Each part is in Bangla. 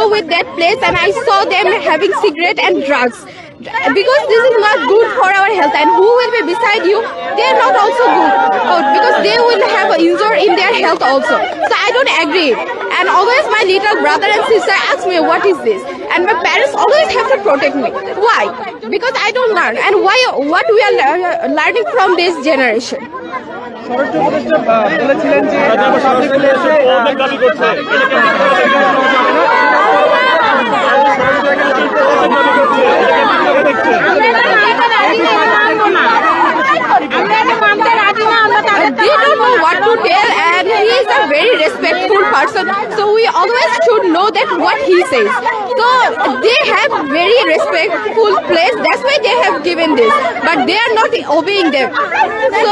go with that place and I saw them having cigarette and drugs. Because this is not good for our health and who will be beside you, they are not also good oh, because they will have a injury in their health also. So I don't agree. And always my little brother and sister ask me what is this and my parents always have to protect me. Why? Because I don't learn and why what we are lear- learning from this generation. স্বরাষ্ট্র উপদেষ্টা আহ, বলেছিলেন যে they don't know what to tell and he is a very respectful person. So we always should know that what he says so they have very respectful place that's why they have given this but they are not obeying them so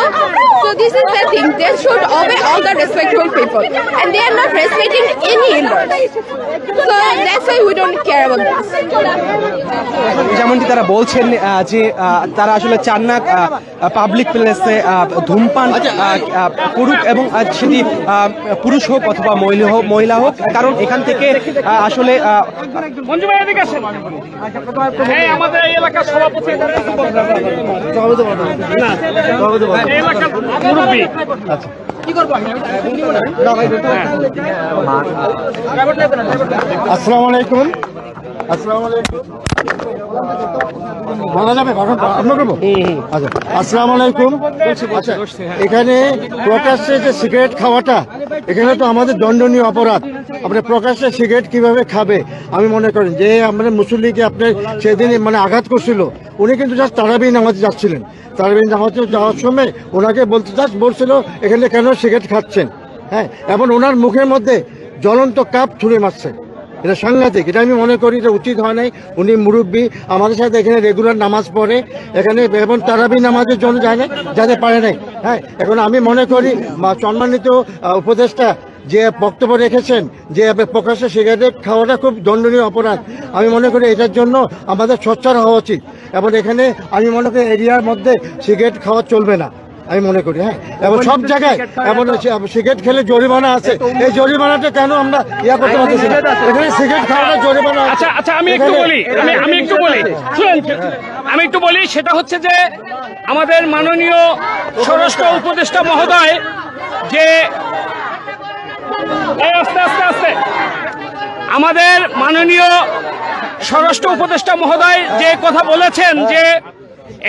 so this is the thing they should obey all the respectful people and they are not respecting any elders so that's why we don't care about this যেমনটি তারা বলছেন যে তারা আসলে চান না পাবলিক প্লেসে ধূমপান করুক এবং সেটি পুরুষ হোক অথবা মহিলা হোক মহিলা হোক কারণ এখান থেকে আসলে মঞ্জু ভাই এদিকে আসেন এই আমাদের এই এলাকার সভাপতি এলাকার মুরব্বী। আসসালামু আলাইকুম। আসসালামু আলাইকুম। বলা যাবে করব? আচ্ছা আসসালামু আলাইকুম। আচ্ছা এখানে প্রকাশ্যে যে সিগারেট খাওয়াটা এখানে তো আমাদের দণ্ডনীয় অপরাধ। আপনি প্রকাশ্যে সিগারেট কীভাবে খাবে? আমি মনে করেন যে আমাদের মুসল্লিকে আপনার সেদিন মানে আঘাত করছিল। উনি কিন্তু জাস্ট তারাবি নামাজে যাচ্ছিলেন। তারাবি নামাজে যাওয়ার সময় ওনাকে বলতে জাস্ট বলছিল, এখানে কেন সিগারেট খাচ্ছেন? হ্যাঁ এবং ওনার মুখের মধ্যে জ্বলন্ত কাপ ছুঁড়ে মারছে। এটা সাংঘাতিক। এটা আমি মনে করি এটা উচিত হয় নাই। উনি মুরব্বী। আমাদের সাথে এখানে রেগুলার নামাজ পড়ে। এখানে এবং তারাবি নামাজের জন্য যায় না যাতে পারে নাই। হ্যাঁ এখন আমি মনে করি সম্মানিত উপদেষ্টা যে বক্তব্য রেখেছেন যে প্রকাশ্যে সিগারেট খাওয়াটা খুব দণ্ডনীয় অপরাধ। আমি মনে করি এটার জন্য আমাদের সোচ্চার হওয়া উচিত। এবং এখানে আমি মনে করি এরিয়ার মধ্যে সিগারেট খাওয়া চলবে না। আমি মনে করি হ্যাঁ? এবং সব জায়গায় এমন সিগারেট খেলে জরিমানা আছে। এই জরিমানাটা কেন আমরা ইয়া করতে পারতেছি এখানে সিগারেট খাওয়াটা জরিমানা আছে। আচ্ছা আচ্ছা আমি একটু বলি আমি আমি একটু বলি। আমি একটু বলি সেটা হচ্ছে যে আমাদের মাননীয় স্বরাষ্ট্র উপদেষ্টা মহোদয় যে এই আস্তে আস্তে আস্তে। আমাদের মাননীয় স্বরাষ্ট্র উপদেষ্টা মহোদয় যে কথা বলেছেন যে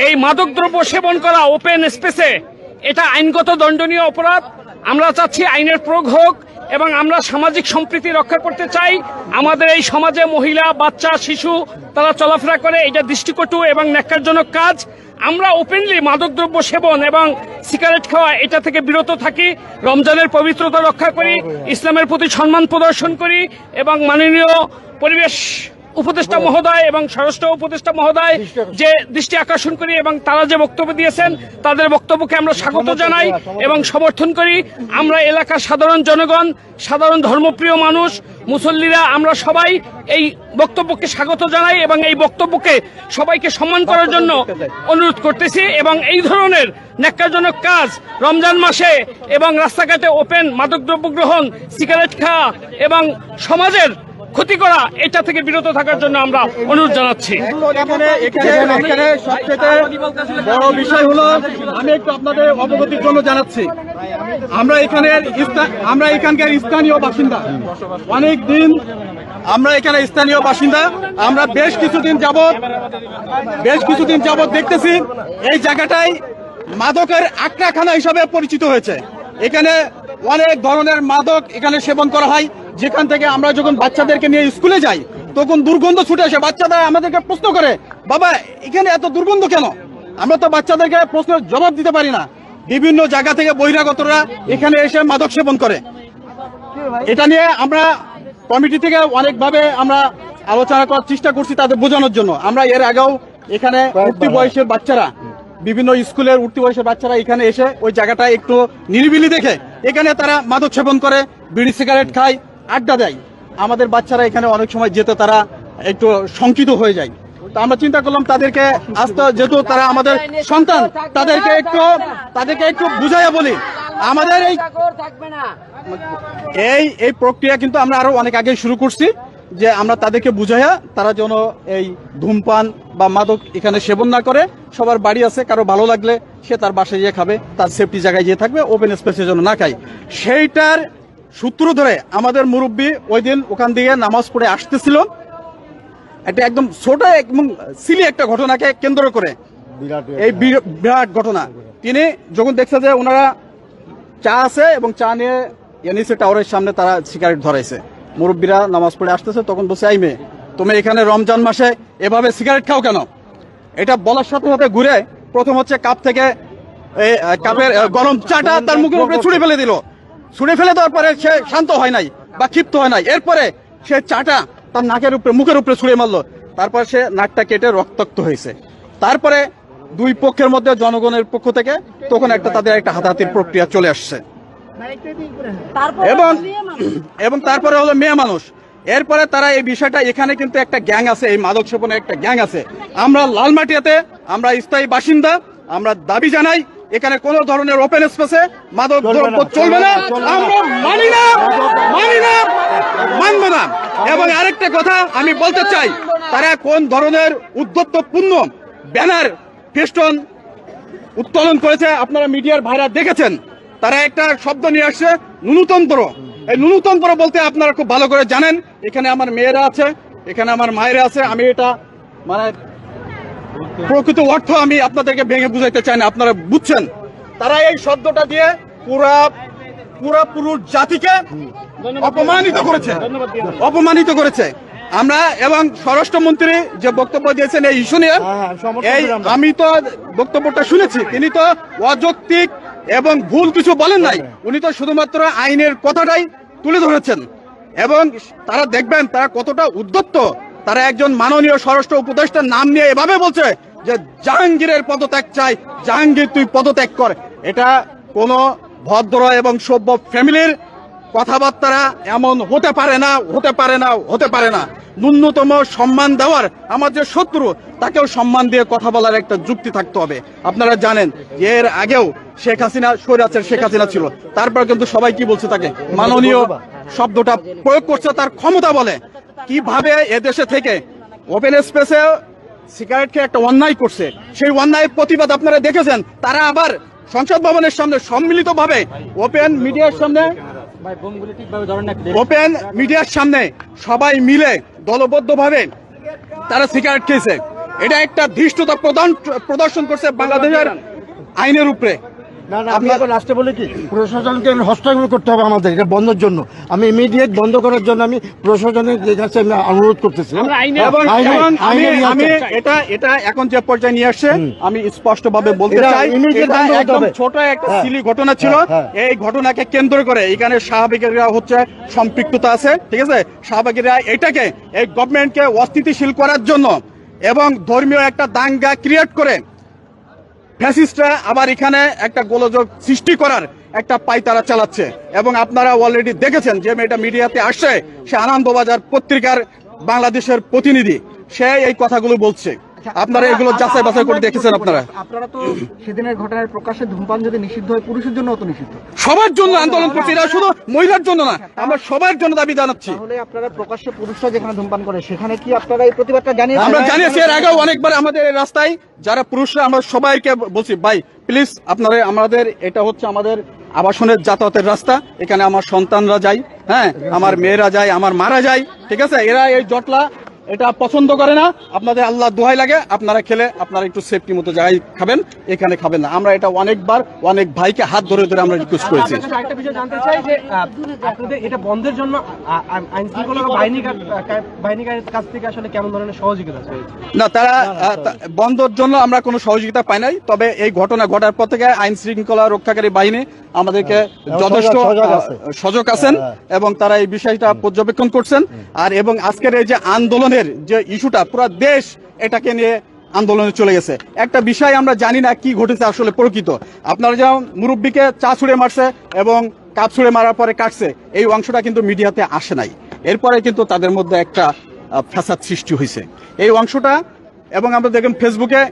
এই মাদকদ্রব্য সেবন করা ওপেন স্পেসে এটা আইনগত দণ্ডনীয় অপরাধ। আমরা চাচ্ছি আইনের প্রয়োগ হোক এবং আমরা সামাজিক সম্প্রীতি রক্ষা করতে চাই। আমাদের এই সমাজে মহিলা, বাচ্চা, শিশু, তারা চলাফেরা করে, এটা দৃষ্টিকটু এবং ন্যাক্কারজনক কাজ। আমরা ওপেনলি মাদকদ্রব্য সেবন এবং সিগারেট খাওয়া, এটা থেকে বিরত থাকি, রমজানের পবিত্রতা রক্ষা করি, ইসলামের প্রতি সম্মান প্রদর্শন করি এবং মাননীয় পরিবেশ উপদেষ্টা মহোদয় এবং স্বরাষ্ট্র উপদেষ্টা মহোদয় যে দৃষ্টি আকর্ষণ করি এবং তারা যে বক্তব্য দিয়েছেন তাদের বক্তব্যকে আমরা স্বাগত জানাই এবং সমর্থন করি। আমরা এলাকার সাধারণ জনগণ সাধারণ ধর্মপ্রিয় মানুষ মুসল্লিরা আমরা সবাই এই বক্তব্যকে স্বাগত জানাই এবং এই বক্তব্যকে সবাইকে সম্মান করার জন্য অনুরোধ করতেছি এবং এই ধরনের ন্যাক্কারজনক কাজ রমজান মাসে এবং রাস্তাঘাটে ওপেন মাদকদ্রব্য গ্রহণ সিগারেট খাওয়া এবং সমাজের ক্ষতি করা, এটা থেকে বিরত থাকার জন্য আমরা অনুরোধ জানাচ্ছি। বড় বিষয় হলো, আমি একটু আপনাদের অবগতির জন্য জানাচ্ছি। আমরা এখানের আমরা এখানকার স্থানীয় বাসিন্দা। অনেক দিন আমরা এখানে স্থানীয় বাসিন্দা। আমরা বেশ কিছুদিন যাবত বেশ কিছুদিন যাবত দেখতেছি, এই জায়গাটাই মাদকের আক্রাখানা হিসাবে পরিচিত হয়েছে। এখানে অনেক ধরনের মাদক এখানে সেবন করা হয়। যেখান থেকে আমরা যখন বাচ্চাদেরকে নিয়ে স্কুলে যাই, তখন দুর্গন্ধ ছুটে আসে। বাচ্চারা আমাদেরকে প্রশ্ন করে, বাবা, এখানে এত দুর্গন্ধ কেন? আমরা তো বাচ্চাদেরকে প্রশ্নের জবাব দিতে পারি না। বিভিন্ন জায়গা থেকে বহিরাগতরা এখানে এসে মাদক সেবন করে। এটা নিয়ে আমরা কমিটি থেকে অনেকভাবে আমরা আলোচনা করার চেষ্টা করছি তাদের বোঝানোর জন্য। আমরা এর আগেও এখানে উঠতি বয়সের বাচ্চারা, বিভিন্ন স্কুলের উঠতি বয়সের বাচ্চারা এখানে এসে ওই জায়গাটা একটু নিরিবিলি দেখে, এখানে তারা মাদক সেবন করে, বিড়ি সিগারেট খায় আড্ডা দেয়। আমাদের বাচ্চারা এখানে অনেক সময় যেতে তারা একটু শঙ্কিত হয়ে যায়। তো আমরা চিন্তা করলাম তাদেরকে আস্তে যেহেতু তারা আমাদের সন্তান, তাদেরকে একটু তাদেরকে একটু বুঝাইয়া বলি। আমাদের এই এই এই প্রক্রিয়া কিন্তু আমরা আরও অনেক আগে শুরু করছি, যে আমরা তাদেরকে বুঝাইয়া তারা যেন এই ধূমপান বা মাদক এখানে সেবন না করে। সবার বাড়ি আছে, কারও ভালো লাগলে সে তার বাসায় গিয়ে খাবে, তার সেফটি জায়গায় গিয়ে থাকবে ওপেন স্পেসের জন্য না খায়। সেইটার সূত্র ধরে আমাদের মুরব্বী ওই দিন ওখান দিয়ে নামাজ পড়ে আসতেছিল। এটা একদম ছোট এবং সিলি একটা ঘটনাকে কেন্দ্র করে। এই বিরাট ঘটনা। তিনি যখন দেখছে যে ওনারা চা আছে এবং চা নিয়ে এনএসি টাওয়ারের সামনে তারা সিগারেট ধরাইছে। মুরব্বীরা নামাজ পড়ে আসতেছে তখন বলছে আই মেয়ে তুমি এখানে রমজান মাসে এভাবে সিগারেট খাও কেন? এটা বলার সাথে সাথে ঘুরে প্রথম হচ্ছে কাপ থেকে কাপের গরম চাটা তার মুখের উপরে ছুড়ে ফেলে দিল। ছুড়ে ফেলে দেওয়ার পরে সে শান্ত হয় নাই বা ক্ষিপ্ত হয় নাই। এরপরে সে চাটা তার নাকের উপরে মুখের উপরে ছুড়ে মারলো। তারপর সে নাকটা কেটে রক্তাক্ত হয়েছে। তারপরে দুই পক্ষের মধ্যে জনগণের পক্ষ থেকে তখন একটা তাদের একটা হাতাহাতির প্রক্রিয়া চলে আসছে। এবং এবং তারপরে হলো মেয়ে মানুষ। এরপরে তারা এই বিষয়টা এখানে কিন্তু একটা গ্যাং আছে এই মাদক সেবনের একটা গ্যাং আছে। আমরা লালমাটিয়াতে আমরা স্থায়ী বাসিন্দা আমরা দাবি জানাই এখানে কোন ধরনের ওপেন স্পেসে মাদক দ্রব্য চলবে না। আমরা মানি না মানি না মানবো না। এবং আরেকটা কথা আমি বলতে চাই তারা কোন ধরনের উদ্যত্তপূর্ণ ব্যানার ফেস্টন উত্তোলন করেছে আপনারা মিডিয়ার ভাইরা দেখেছেন? তারা একটা শব্দ নিয়ে আসছে ন্যূনতন্ত্র। এই ন্যূনতন্ত্র বলতে আপনারা খুব ভালো করে জানেন। এখানে আমার মেয়েরা আছে এখানে আমার মায়েরা আছে। আমি এটা মানে প্রকৃত অর্থ আমি আপনাদেরকে ভেঙে বুঝাইতে চাই না আপনারা বুঝছেন? তারা এই শব্দটা দিয়ে পুরা পুরা পুরুষ জাতিকে অপমানিত করেছে। অপমানিত করেছে। আমরা এবং স্বরাষ্ট্রমন্ত্রী যে বক্তব্য দিয়েছেন এই ইস্যু নিয়ে হ্যাঁ, হ্যাঁ, এই আমি তো বক্তব্যটা শুনেছি তিনি তো অযৌক্তিক এবং ভুল কিছু বলেন নাই। উনি তো শুধুমাত্র আইনের কথাটাই তুলে ধরেছেন। এবং তারা দেখবেন তারা কতটা উদ্যত্ত তারা একজন মাননীয় স্বরাষ্ট্র উপদেষ্টার নাম নিয়ে এভাবে বলছে যে জাহাঙ্গীরের পদত্যাগ চাই জাহাঙ্গীর তুই পদত্যাগ কর। এটা কোনো ভদ্র এবং সভ্য ফ্যামিলির কথাবার্তা এমন হতে পারে না হতে পারে না হতে পারে না। ন্যূনতম সম্মান দেওয়ার আমার যে শত্রু তাকেও সম্মান দিয়ে কথা বলার একটা যুক্তি থাকতে হবে। আপনারা জানেন এর আগেও শেখ হাসিনা স্বৈরাচার শেখ হাসিনা ছিল। তারপর কিন্তু সবাই কি বলছে তাকে? মাননীয় শব্দটা প্রয়োগ করছে তার ক্ষমতা বলে। কীভাবে এদেশে থেকে ওপেন স্পেসে সিগারেট খেয়ে একটা অন্যায় করছে? সেই অন্যায়ের প্রতিবাদ আপনারা দেখেছেন? তারা আবার সংসদ ভবনের সামনে সম্মিলিত ভাবে ওপেন মিডিয়ার সামনে ওপেন মিডিয়ার সামনে সবাই মিলে দলবদ্ধভাবে তারা সিগারেট খেয়েছে। এটা একটা ধৃষ্টতা প্রদান প্রদর্শন করছে বাংলাদেশের আইনের উপরে। না না আমি এখন লাস্টে বলি কি? প্রশাসনকে হস্তক্ষেপ করতে হবে আমাদের এটা বন্ধের জন্য। আমি ইমিডিয়েট বন্ধ করার জন্য আমি প্রশাসনের কাছে আমি অনুরোধ করতেছি। আমি আসতে- এটা এটা এখন যে পর্যায়ে নিয়ে আসছে আমি স্পষ্ট ভাবে বলতে চাই একদম ছোট একটা হ্যাঁ। সিলি ঘটনা ছিল। হ্যাঁ, এই ঘটনাকে কেন্দ্র করে এখানে শাহবাগীরা হচ্ছে সম্পৃক্ততা আছে ঠিক আছে? শাহবাগীরা এটাকে এই গভর্নমেন্টকে অস্থিতিশীল করার জন্য এবং ধর্মীয় একটা দাঙ্গা ক্রিয়েট করে ফ্যাসিস্টরা আবার এখানে একটা গোলযোগ সৃষ্টি করার একটা পাইতারা চালাচ্ছে। এবং আপনারা অলরেডি দেখেছেন যে মেয়েটা মিডিয়াতে আসছে, সে আনন্দবাজার পত্রিকার বাংলাদেশের প্রতিনিধি। সে এই কথাগুলো বলছে। আপনারা এগুলো যাচাই বাছাই করে দেখেছেন আপনারা? আপনারা তো সেদিনের ঘটনার প্রকাশ্যে ধূমপান যদি নিষিদ্ধ হয় পুরুষের জন্য তো নিষিদ্ধ। সবার জন্য আন্দোলন করছি এটা শুধু মহিলার জন্য না আমরা সবার জন্য দাবি জানাচ্ছি। তাহলে আপনারা প্রকাশ্যে পুরুষরা যেখানে ধূমপান করে সেখানে কি আপনারা এই প্রতিবাদটা জানিয়ে আমরা জানিয়েছি এর আগেও অনেকবার আমাদের এই রাস্তায় যারা পুরুষরা আমরা সবাইকে বলছি ভাই প্লিজ আপনারা আমাদের এটা হচ্ছে আমাদের আবাসনের যাতায়াতের রাস্তা এখানে আমার সন্তানরা যায় হ্যাঁ আমার মেয়েরা যায় আমার মারা যায় ঠিক আছে? এরা এই জটলা এটা পছন্দ করে না। আপনাদের আল্লাহ দোহাই লাগে আপনারা খেলে আপনারা একটু সেফটি মতো জায়গায় খাবেন এখানে খাবেন না। আমরা এটা অনেকবার অনেক ভাইকে হাত ধরে ধরে আমরা রিকোয়েস্ট করেছি। আপনার বিষয় জানতে চাই যে আপনাদের এটা বন্ধের জন্য আইন শৃঙ্খলা বাহিনীর বাহিনীর কাছ থেকে আসলে কেমন ধরনের সহযোগিতা না তারা বন্ধর জন্য আমরা কোনো সহযোগিতা পাই নাই তবে এই ঘটনা ঘটার পর থেকে আইন শৃঙ্খলা রক্ষাকারী বাহিনী আমাদেরকে যথেষ্ট সজাগ- আছেন হ্যাঁ। এবং তারা এই বিষয়টা পর্যবেক্ষণ করছেন। আর এবং আজকের এই যে আন্দোলনের যে ইস্যুটা, পুরো দেশ এটাকে নিয়ে আন্দোলনে চলে গেছে। একটা বিষয় আমরা জানি না কি ঘটেছে আসলে প্রকৃত। আপনারা যেমন মুরব্বীকে চা ছুঁড়ে মারছে এবং কাপ ছুঁড়ে মারার পরে কাটছে, এই অংশটা কিন্তু মিডিয়াতে আসে নাই। এরপরে কিন্তু তাদের মধ্যে একটা ফ্যাসাদ সৃষ্টি হয়েছে। এই অংশটা এবং আমরা দেখেন ফেসবুকে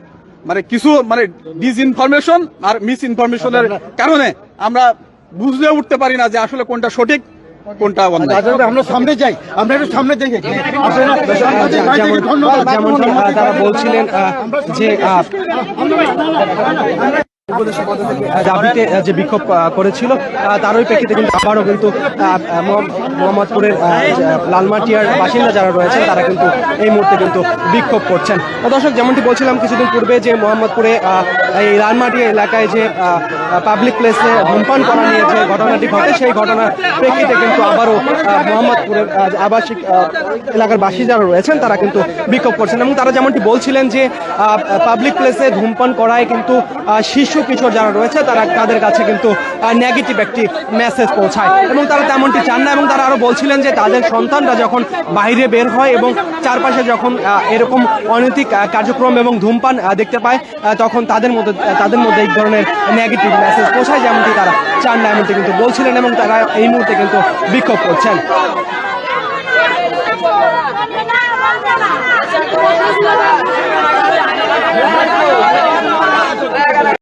মানে কিছু মানে ডিসইনফরমেশন আর মিস ইনফরমেশনের কারণে আমরা বুঝলে উঠতে পারি না যে আসলে কোনটা সঠিক কোনটা আচ্ছা, আমরা সামনে যাই আমরা একটু সামনে দেখে আহ, তারা বলছিলেন যে দাবিতে যে বিক্ষোভ করেছিল তারই প্রেক্ষিতে কিন্তু আবারও কিন্তু মোহাম্মদপুরের লালমাটিয়ার বাসিন্দা যারা রয়েছেন তারা কিন্তু এই মুহূর্তে কিন্তু বিক্ষোভ করছেন। দর্শক যেমনটি বলছিলাম কিছুদিন পূর্বে যে মোহাম্মদপুরে এই লালমাটিয়া এলাকায় যে পাবলিক প্লেসে ধূমপান করা নিয়ে যে ঘটনাটি ঘটে সেই ঘটনার প্রেক্ষিতে কিন্তু আবারও মোহাম্মদপুরের আবাসিক এলাকার বাসী যারা রয়েছেন তারা কিন্তু বিক্ষোভ করছেন। এবং তারা যেমনটি বলছিলেন যে পাবলিক প্লেসে ধূমপান করায় কিন্তু আহ, কিছু কিশোর যারা রয়েছে, তারা তাদের কাছে কিন্তু নেগেটিভ একটি মেসেজ পৌঁছায়। এবং তারা তেমনটি চান না, এবং তারা আরও বলছিলেন যে তাদের সন্তানরা যখন বাইরে বের হয় এবং চারপাশে যখন এরকম অনৈতিক কার্যক্রম এবং ধূমপান দেখতে পায় তখন তাদের মধ্যে তাদের মধ্যে এই ধরনের নেগেটিভ মেসেজ পৌঁছায়, যেমনটি তারা চান না, এমনটি কিন্তু বলছিলেন এবং তারা এই মুহূর্তে কিন্তু বিক্ষোভ করছেন।